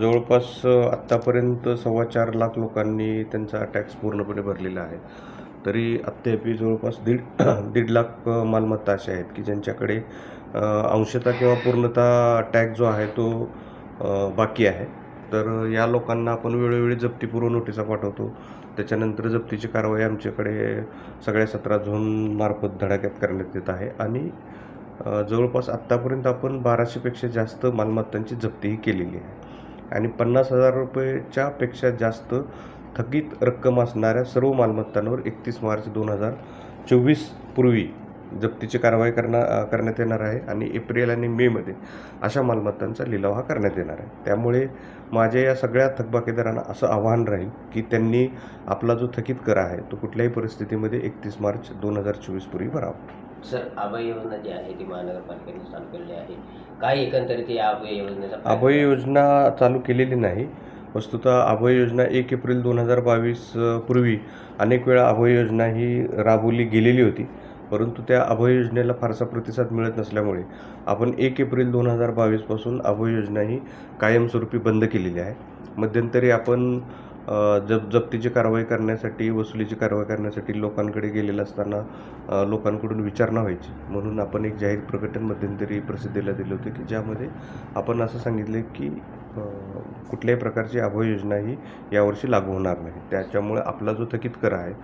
जवळपास आत्तापर्यंत सव्वा चार लाख लोकांनी त्यांचा टॅक्स पूर्णपणे भरलेला आहे. तरी अद्यापी जवळपास दीड दीड लाख मालमत्ता अशा आहेत की ज्यांच्याकडे अंशता किंवा पूर्णतः टॅक्स जो आहे तो बाकी आहे. तर या लोकांना आपण वेळोवेळी जप्तीपूर्व नोटिसा पाठवतो. त्याच्यानंतर जप्तीची कारवाई आमच्याकडे सगळ्या सतरा झोनमार्फत धडाक्यात करण्यात येत आहे. आणि जवळपास आत्तापर्यंत आपण बाराशेपेक्षा जास्त मालमत्तांची जप्तीही केलेली आहे. आणि पन्नास हजार रुपयेच्या पेक्षा जास्त थकीत रक्कम असणाऱ्या सर्व मालमत्तांवर एकतीस मार्च दोन हजार चोवीस पूर्वी जप्तीची कारवाई करणार करण्यात येणार आहे आणि एप्रिल आणि मेमध्ये अशा मालमत्तांचा लिलाव हा करण्यात येणार आहे. त्यामुळे माझ्या या सगळ्या थकबाकीदारांना असं आव्हान राहील की त्यांनी आपला जो थकीत कर आहे तो कुठल्याही परिस्थितीमध्ये एकतीस मार्च दोन हजार चोवीस पूर्वी भरावा. सर अभय योजना जी आहे ती महानगरपालिकेने चालू केलेली आहे. काय एकंदरीत या अभय योजनेचा? अभय योजना चालू केलेली नाही. वस्तुतः अभय योजना एक एप्रिल दोन हजार बावीस पूर्वी अनेक वेळा अभय योजना ही राबवली गेलेली होती. परंतु त्या अभय योजनेला फारसा प्रतिसाद मिळत नसल्यामुळे आपण एक एप्रिल दोन हजार बावीसपासून अभय योजना ही कायमस्वरूपी बंद केलेली आहे. मध्यंतरी आपण जप जप्तीची कारवाई करण्यासाठी वसुलीची कारवाई करण्यासाठी लोकांकडे गेलेलं असताना लोकांकडून विचारणा व्हायची. म्हणून आपण एक जाहीर प्रकटन मध्यंतरी प्रसिद्धीला दिले होते की ज्यामध्ये आपण असं सांगितले की कुठल्याही प्रकारची अभय योजना ही यावर्षी लागू होणार नाही. त्याच्यामुळे आपला जो थकीत कर आहे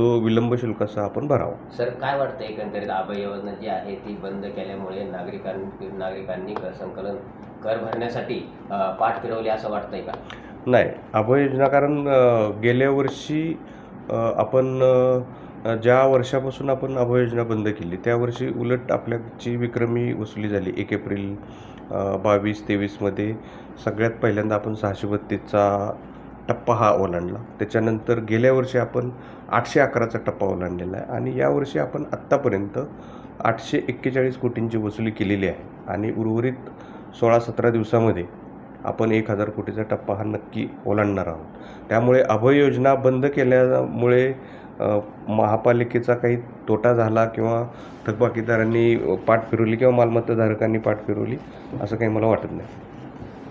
तो विलंब शुल्कासह आपण भरावा. सर काय वाटतं एकंदरीत अभय योजना जी आहे ती बंद केल्यामुळे नागरिकांनी नागरिकांनी कर संकलन कर भरण्यासाठी अ, पाठ फिरवली असं वाटतंय का? नाही. अभय योजना कारण अ, गेल्या वर्षी अ, आपण अ, ज्या वर्षापासून आपण अभय योजना बंद केली त्या वर्षी उलट आपल्याची विक्रमी वसुली झाली. एक एप्रिल बावीस तेवीसमध्ये सगळ्यात पहिल्यांदा आपण सहाशे बत्तीसचा टप्पा हा ओलांडला. त्याच्यानंतर गेल्या वर्षी आपण आठशे अकराचा टप्पा ओलांडलेला आहे आणि यावर्षी आपण आत्तापर्यंत आठशे एक्केचाळीस कोटींची वसुली केलेली आहे आणि उर्वरित सोळा सतरा दिवसामध्ये आपण एक हजार कोटीचा टप्पा हा नक्की ओलांडणार आहोत. त्यामुळे अभय योजना बंद केल्यामुळे महापालिकेचा काही तोटा झाला किंवा थकबाकीदारांनी पाठ फिरवली किंवा मालमत्ताधारकांनी पाठ फिरवली असं काही मला वाटत नाही.